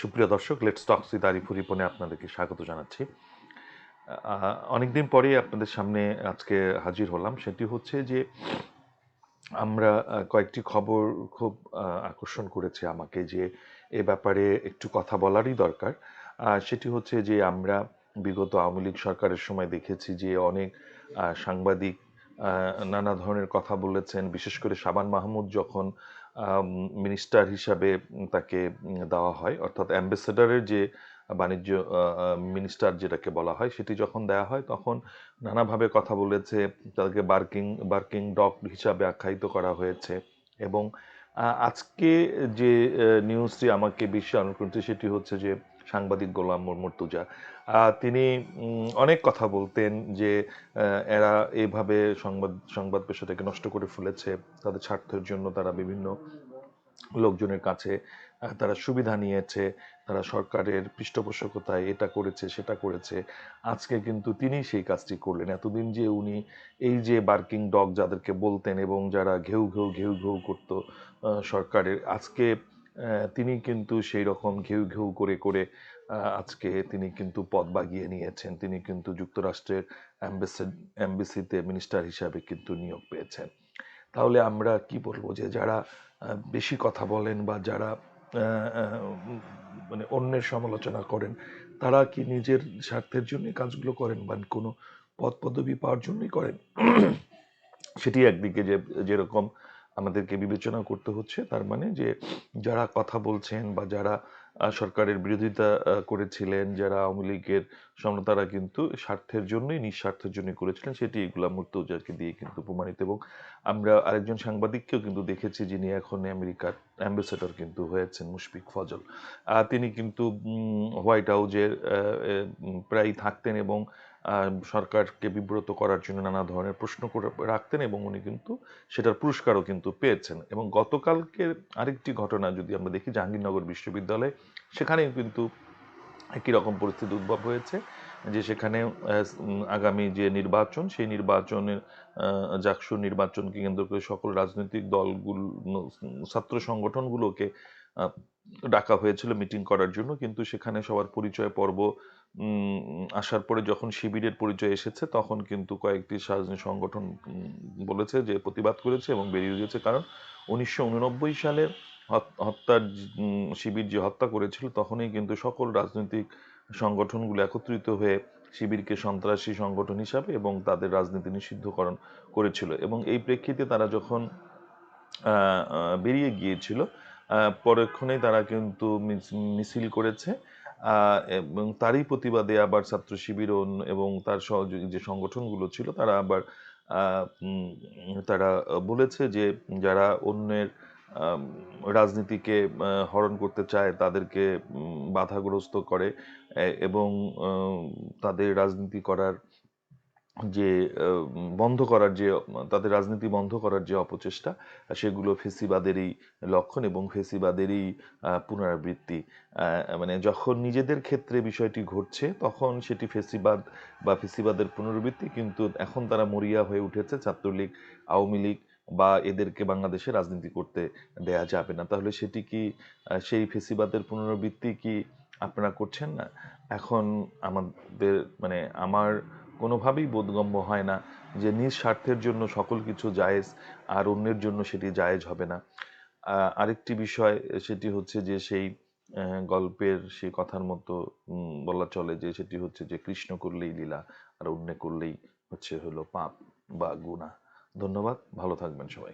সুপ্রিয় দর্শক let's talks with Arifur রিপনে আপনাদেরকে স্বাগত জানাচ্ছি। অনেকদিন পরে আপনাদের সামনে আজকে হাজির হলাম। সেটি হচ্ছে যে আমরা কয়েকটি খবর খুব আকর্ষণ করেছে আমাকে যে এ ব্যাপারে একটু কথা বলারই দরকার। সেটি হচ্ছে যে আমরা বিগত আওয়ামী লীগ সরকারের সময় দেখেছি যে অনেক সাংবাদিক নানা ধরনের কথা বলেছেন। বিশেষ করে সাবান মাহমুদ যখন মিনিস্টার হিসাবে তাকে দেওয়া হয়, অর্থাৎ অ্যাম্বাসেডারের যে বাণিজ্য মিনিস্টার যেটাকে বলা হয়, সেটি যখন দেওয়া হয়, তখন নানাভাবে কথা বলেছে। তাদেরকে বার্কিং বার্কিং ডগ হিসাবে আখ্যায়িত করা হয়েছে এবং আজকে যে নিউজটি আমাকে বেশি আনন্দ সেটি হচ্ছে যে সাংবাদিক গোলাম মুর্তুজা তিনি অনেক কথা বলতেন যে এরা এভাবে সংবাদ সংবাদ পেশাটাকে নষ্ট করে ফেলেছে, তাদের স্বার্থের জন্য তারা বিভিন্ন লোকজনের কাছে তারা সুবিধা নিয়েছে, তারা সরকারের পৃষ্ঠপোষকতায় এটা করেছে, সেটা করেছে। আজকে কিন্তু তিনি সেই কাজটি করলেন। এতদিন যে উনি এই যে বার্কিং ডগ যাদেরকে বলতেন এবং যারা ঘেউ ঘেউ ঘেউ ঘেউ করতো সরকারের, আজকে তিনি কিন্তু সেই রকম ঘেউ ঘেউ করে করে আজকে তিনি কিন্তু পদ বাগিয়ে নিয়েছেন। তিনি কিন্তু যুক্তরাষ্ট্রের অ্যাম্বাসিতে মিনিস্টার হিসাবে কিন্তু নিয়োগ পেয়েছেন। তাহলে আমরা কি বলব যে যারা বেশি কথা বলেন বা যারা মানে অন্যের সমালোচনা করেন, তারা কি নিজের স্বার্থের জন্য কাজগুলো করেন বা কোনো পদ পদবি পাওয়ার জন্যই করেন? সেটি একদিকে যে, যেরকম আমাদেরকে বিবেচনা করতে হচ্ছে, তার মানে যে যারা কথা বলছেন বা যারা সরকারের বিরোধিতা করেছিলেন, যারা আওয়ামী লীগের সামনে তারা কিন্তু স্বার্থের জন্যই, নিঃস্বার্থের জন্য করেছিলেন, সেটি গোলাম মুর্তজাকে দিয়ে কিন্তু প্রমাণিত। এবং আমরা আরেকজন সাংবাদিককেও কিন্তু দেখেছি যিনি এখন আমেরিকার অ্যাম্বাসেডর কিন্তু হয়েছেন, মুশফিক ফজল। তিনি কিন্তু হোয়াইট হাউজের প্রায় থাকতেন এবং সরকারকে বিব্রত করার জন্য নানা ধরনের প্রশ্ন করে রাখতেন এবং উনি কিন্তু সেটার পুরস্কারও কিন্তু পেয়েছেন। এবং গতকালকে আরেকটি ঘটনা যদি আমরা দেখি, জাহাঙ্গীরনগর বিশ্ববিদ্যালয়ে, সেখানেও কিন্তু একই রকম পরিস্থিতি উদ্ভব হয়েছে যে সেখানে আগামী যে নির্বাচন, সেই নির্বাচনের জাকসু নির্বাচনকে কেন্দ্র করে সকল রাজনৈতিক দলগুলো, ছাত্র সংগঠনগুলোকে ডাকা হয়েছিল মিটিং করার জন্য। কিন্তু সেখানে সবার পরিচয় পর্ব আসার পরে যখন শিবিরের পরিচয় এসেছে, তখন কিন্তু কয়েকটি রাজনৈতিক সংগঠন বলেছে যে প্রতিবাদ করেছে এবং বেরিয়ে গেছে। কারণ উনিশশো হত- হত্যার শিবির যে হত্যা করেছিল, তখনই কিন্তু সকল রাজনৈতিক সংগঠনগুলো একত্রিত হয়ে শিবিরকে সন্ত্রাসী সংগঠন হিসাবে এবং তাদের রাজনীতি নিষিদ্ধকরণ করেছিল। এবং এই প্রেক্ষিতে তারা যখন বেরিয়ে গিয়েছিল পরক্ষণেই তারা কিন্তু মিছ- মিছিল করেছে। এবং তারই প্রতিবাদে আবার ছাত্র শিবির এবং তার সহযোগী যে সংগঠনগুলো ছিল, তারা আবার তারা বলেছে যে যারা অন্যের রাজনীতিকে হরণ করতে চায় তাদেরকে বাধাগ্রস্ত করে এবং তাদের রাজনীতি করার যে বন্ধ করার যে, তাদের রাজনীতি বন্ধ করার যে অপচেষ্টা, সেগুলো ফেসিবাদেরই লক্ষণ এবং ফেসিবাদেরই পুনরাবৃত্তি। মানে যখন নিজেদের ক্ষেত্রে বিষয়টি ঘটছে, তখন সেটি ফেসিবাদ বা ফেসিবাদের পুনরাবৃত্তি, কিন্তু এখন তারা মরিয়া হয়ে উঠেছে, ছাত্রলীগ, আওয়ামী লীগ বা এদেরকে বাংলাদেশে রাজনীতি করতে দেয়া যাবে না। তাহলে সেটি কি সেই ফেসিবাদের পুনরাবৃত্তি কি আপনারা করছেন না? এখন আমাদের মানে আমার কোনোভাবেই বোধগম্য হয় না যে নিঃস্বার্থের জন্য সকল কিছু জায়েজ আর অন্যের জন্য সেটি জায়েজ হবে না। আরেকটি বিষয়, সেটি হচ্ছে যে সেই গল্পের সেই কথার মতো বলা চলে যে সেটি হচ্ছে যে কৃষ্ণ করলেই লীলা আর অন্য করলেই হচ্ছে হলো পাপ বা গুণা ধন্যবাদ, ভালো থাকবেন সবাই।